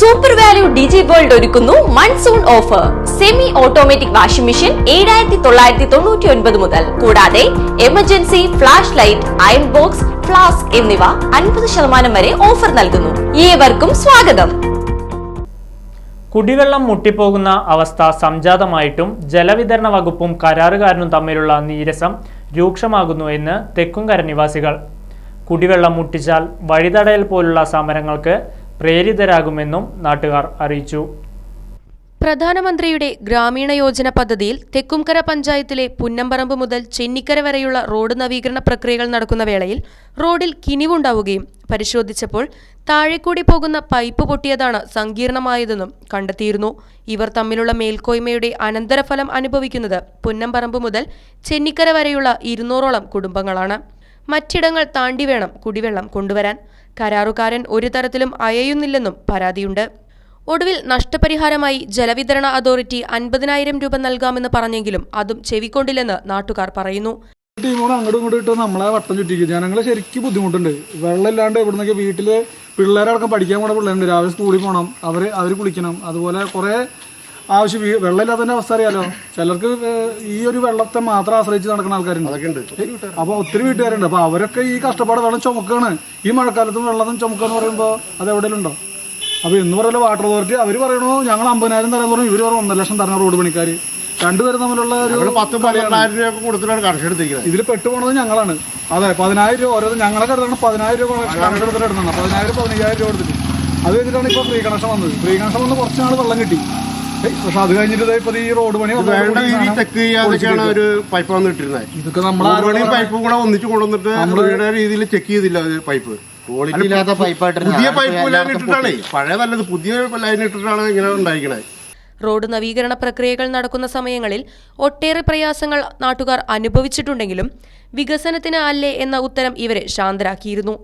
Super value ഡിജി world ഒരുക്കുന്നു monsoon offer semi automatic washing machine ഏഴായിരത്തി തൊള്ളായിരത്തി തൊണ്ണൂറ്റി ഒൻപത് മുതൽ. കൂടാതെ emergency flash light iron box flask എന്നിവ അൻപത് ശതമാനം വരെ ഓഫർ നൽകുന്നു. ഏവർക്കും സ്വാഗതം. കുടിവെള്ളം മുട്ടിപ്പോകുന്ന അവസ്ഥ സംജാതമായിട്ടും ജലവിതരണ വകുപ്പും കരാറുകാരനും തമ്മിലുള്ള നീരസം രൂക്ഷമാകുന്നു എന്ന് തെക്കുംകര നിവാസികൾ. കുടിവെള്ളം മുട്ടിച്ചാൽ വഴിതടയൽ പോലുള്ള സമരങ്ങൾക്ക് പ്രേരിതരാകുമെന്നും നാട്ടുകാർ അറിയിച്ചു. പ്രധാനമന്ത്രിയുടെ ഗ്രാമീണ യോജന പദ്ധതിയിൽ തെക്കുംകര പഞ്ചായത്തിലെ പുന്നമ്പറമ്പ് മുതൽ ചെന്നിക്കര വരെയുള്ള റോഡ് നവീകരണ പ്രക്രിയകൾ നടക്കുന്ന വേളയിൽ റോഡിൽ കിനിവുണ്ടാവുകയും പരിശോധിച്ചപ്പോൾ താഴെക്കൂടി പോകുന്ന പൈപ്പ് പൊട്ടിയതാണ് സങ്കീർണമായതെന്നും കണ്ടെത്തിയിരുന്നു. ഇവർ തമ്മിലുള്ള മേൽക്കോയ്മയുടെ അനന്തരഫലം അനുഭവിക്കുന്നത് പുന്നമ്പറമ്പ് മുതൽ ചെന്നിക്കര വരെയുള്ള ഇരുന്നൂറോളം കുടുംബങ്ങളാണ്. മറ്റിടങ്ങൾ താണ്ടി വേണം കുടിവെള്ളം കൊണ്ടുവരാൻ. കരാറുകാരൻ ഒരു തരത്തിലും അയയുന്നില്ലെന്നും പരാതിയുണ്ട്. ഒടുവിൽ നഷ്ടപരിഹാരമായി ജലവിതരണ അതോറിറ്റി അൻപതിനായിരം രൂപ നൽകാമെന്ന് പറഞ്ഞെങ്കിലും അതും ചെവിക്കൊണ്ടില്ലെന്ന് നാട്ടുകാർ പറയുന്നു. ടീമോട് നമ്മളെ വട്ടം ശരിക്കും ബുദ്ധിമുട്ടുണ്ട്. വെള്ളം ഇല്ലാണ്ട് ഇവിടുന്നൊക്കെ വീട്ടിൽ പിള്ളേരടക്കം പഠിക്കാൻ പോണ പിള്ളേരുണ്ട്. രാവിലെ സ്കൂളിൽ പോകണം അവർ അവർ കുളിക്കണം. അതുപോലെ കുറേ ആവശ്യം. വെള്ളമില്ലാത്ത തന്നെ അവസ്ഥ അറിയാലോ? ചിലർക്ക് ഈ ഒരു വെള്ളത്തെ മാത്രം ആശ്രയിച്ച് നടക്കുന്ന ആൾക്കാരുണ്ട്. അപ്പൊ ഒത്തിരി വീട്ടുകാരുണ്ട്. അപ്പൊ അവരൊക്കെ ഈ കഷ്ടപ്പാട് വെള്ളം ചുമക്കാണ്. ഈ മഴക്കാലത്തും വെള്ളം ചുമക്കാന്ന് പറയുമ്പോൾ അത് എവിടെയുണ്ടോ അപ്പോൾ എന്ന് പറയുന്നത് വാട്ടർ അതോറിറ്റി അവർ പറയണു ഞങ്ങൾ അമ്പതിനായിരം തരാൻ പറഞ്ഞു. ഇവർ പറഞ്ഞു ഒന്നര ലക്ഷം തരണം റോഡ് പണിക്കാർ രണ്ടുപേരും തമ്മിലുള്ള ഒരു പത്ത് പന്ത്രണ്ടായിരം രൂപ കൊടുത്തിട്ടാണ് കണക്ഷൻ എടുത്തിരിക്കുന്നത്. ഇതിൽ പെട്ടുപോണത് ഞങ്ങളാണ്. അതെ പതിനായിരം രൂപ. ഓരോ ഞങ്ങളെ കരുതാണ് പതിനായിരം രൂപ കണക്ഷൻ എടുത്തിട്ട് എടുക്കണം പതിനായിരം പതിനയ്യായിരം രൂപ എടുത്തിട്ട് അത് കഴിഞ്ഞിട്ടാണ് ഇപ്പോൾ ഫ്രീ കണക്ഷൻ വന്നത്. ഫ്രീ കണക്ഷൻ വന്ന് കുറച്ച് നാൾ വെള്ളം കിട്ടി. പക്ഷെ അത് കഴിഞ്ഞിട്ട് ഇപ്പൊ ഈ റോഡ് പണി വന്നതോട് വേണ്ട രീതി ചെക്ക് ചെയ്യാതൊക്കെയാണ് ഒരു പൈപ്പ് വന്ന് ഇട്ടിരുന്നത് ഇതൊക്കെ നമ്മൾ പണിയും പൈപ്പും കൂടെ ഒന്നിച്ച് കൊണ്ടുവന്നിട്ട് വേണ്ട രീതിയിൽ ചെക്ക് ചെയ്തില്ല പൈപ്പ്. ക്വാളിറ്റി ഇല്ലാത്ത പൈപ്പായിട്ട് പുതിയ പൈപ്പ് ലൈൻ ഇട്ടിട്ടാണ് പുതിയ ലൈൻ ഇട്ടിട്ടാണ് ഇങ്ങനെ ഉണ്ടായിരിക്കണേ റോഡ് നവീകരണ പ്രക്രിയകൾ നടക്കുന്ന സമയങ്ങളിൽ ഒട്ടേറെ പ്രയാസങ്ങൾ നാട്ടുകാർ അനുഭവിച്ചിട്ടുണ്ടെങ്കിലും വികസനത്തിന് അല്ലേ എന്ന ഉത്തരം ഇവരെ ശാന്തരാക്കിയിരുന്നു.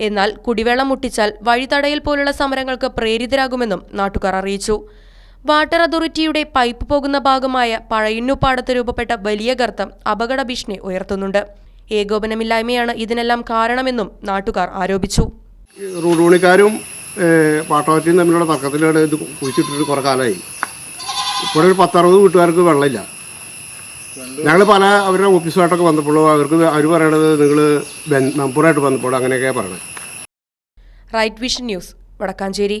എന്നാൽ കുടിവെള്ളം മുട്ടിച്ചാൽ വഴിതടയൽ പോലുള്ള സമരങ്ങൾക്ക് പ്രേരിതരാകുമെന്നും നാട്ടുകാർ അറിയിച്ചു. വാട്ടർ അതോറിറ്റിയുടെ പൈപ്പ് പോകുന്ന ഭാഗമായ പഴയന്നുപാടത്ത് രൂപപ്പെട്ട വലിയ ഗർത്തം അപകട ഭീഷണി ഉയർത്തുന്നുണ്ട്. ഏകോപനമില്ലായ്മയാണ് ഇതിനെല്ലാം കാരണമെന്നും നാട്ടുകാർ ആരോപിച്ചു. റോഡ് പണിക്കാരും പാട്ടോറ്റിയും തമ്മിലുള്ള തർക്കത്തിലാണ് ഇത് കുഴിച്ചിട്ടിട്ട് കുറേ കാലമായി. ഒരു പത്തറുപത് വീട്ടുകാർക്ക് വെള്ളമില്ല. ഞങ്ങൾ പല അവരുടെ ഓഫീസുമായിട്ടൊക്കെ വന്നപ്പോഴും അവർക്ക് അവർ പറയണത് നിങ്ങൾ മെമ്പറായിട്ട് വന്നപ്പോൾ അങ്ങനെയൊക്കെയാണ് പറയണത് റൈറ്റ് വിഷൻ ന്യൂസ് വടക്കാഞ്ചേരി.